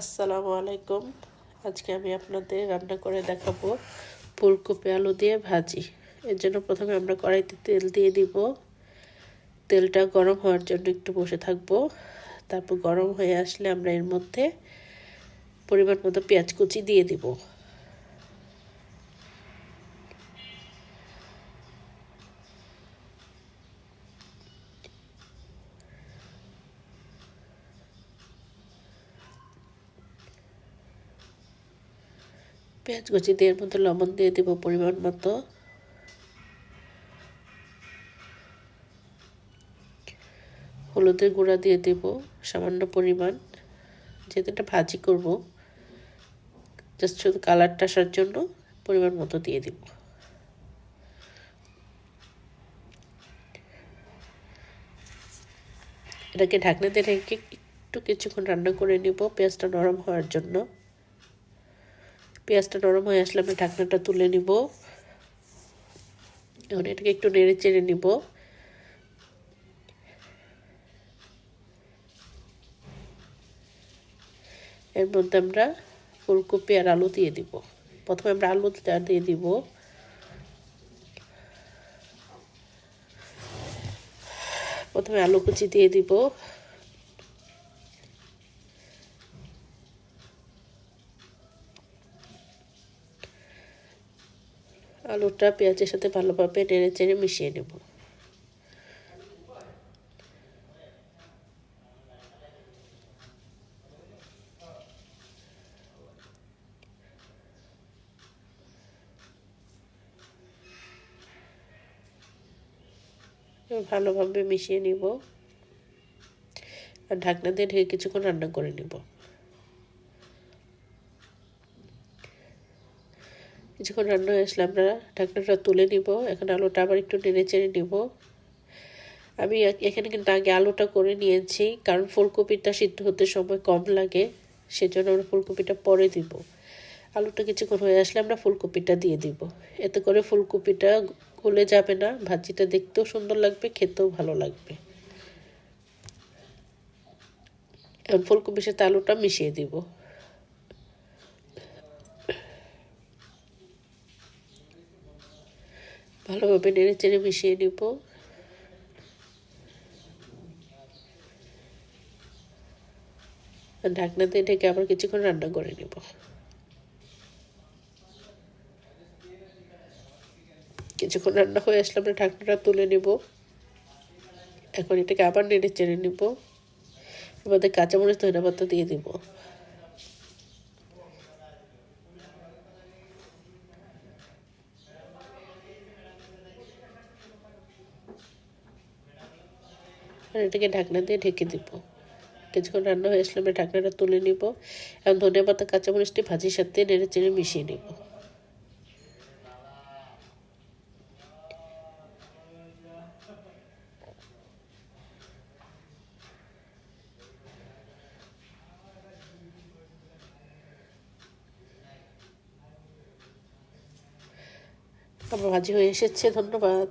আসসালামু আলাইকুম। আজকে আমি আপনাদের রান্না করে দেখাবো ফুলকপি আলু দিয়ে ভাজি। এর জন্য প্রথমে আমরা কড়াইতে তেল দিয়ে দিব। তেলটা গরম হওয়ার জন্য একটু বসে থাকব। তারপর গরম হয়ে আসলে আমরা এর মধ্যে পরিমাণ মতো পেঁয়াজ কুচি দিয়ে দিব। পেঁয়াজ কুচি দিয়ে মধ্যে লবণ দিয়ে দেবো পরিমাণ মতো। হলুদের গুঁড়া দিয়ে দেব, সামান্য পরিমাণ। যেহেতু এটা ভাজি করব জাস্ট শুধু কালারটা আসার জন্য পরিমাণ মতো দিয়ে দিব। এটাকে ঢাকনা দিয়ে রেখে একটু কিছুক্ষণ রান্না করে নিব, পেঁয়াজটা নরম হওয়ার জন্য। পেঁয়াজটা নরম হয়ে আসলে আমি ঢাকনাটা তুলে নিব। এখন এটাকে একটু নেড়ে চেড়ে নিব। এর মধ্যে আমরা ফুলকপি আর আলু দিয়ে দিব। প্রথমে আমরা আলুটা দিয়ে দিব। প্রথমে আলু কুচি দিয়ে দিব। আলুটা পেঁয়াজের সাথে ভালোভাবে নেড়ে চেড়ে মিশিয়ে নেব। ভালোভাবে মিশিয়ে নিব। আর ঢাকনা দিয়ে ঢেকে কিছুক্ষণ রান্না করে নিব। কিছুক্ষণ রান্না হয়ে আসলে আমরা ঢাকনাটা তুলে নিব। এখন আলুটা আবার একটু নেড়ে চেড়ে নিব। আমি এখানে কিন্তু আগে আলুটা করে নিয়েছি, কারণ ফুলকপিটা সিদ্ধ হতে সময় কম লাগে, সেজন্য আমরা ফুলকপিটা পরে দিব। আলুটা কিছুক্ষণ হয়ে আসলে আমরা ফুলকপিটা দিয়ে দিব। এতে করে ফুলকপিটা গলে যাবে না, ভাজিটা দেখতেও সুন্দর লাগবে, খেতেও ভালো লাগবে। ফুলকপির সাথে আলুটা মিশিয়ে দিব। ভালোভাবে নেড়ে চেড়ে মিশিয়ে নিব। ঢাকনা দিয়ে ঢেকে আবার কিছুক্ষণ রান্না করে নিব। কিছুক্ষণ রান্না হয়ে আসলে আমরা ঢাকনাটা তুলে নিব। এখন এটাকে আবার নেড়ে চেড়ে নিব। আমাদের কাঁচামরিচ ধনে পাতা দিয়ে দিব। আর এটাকে ঢাকনা দিয়ে ঢেকে দিব। কিছুক্ষণ রান্না হয়ে আসলে আমরা ঢাকনাটা তুলে নিব এবং ধনে পাতা কাঁচামরিচটি ভাজির সাথে নেড়ে চেড়ে মিশিয়ে নিব। আমার ভাজি হয়ে এসেছে, ধন্যবাদ।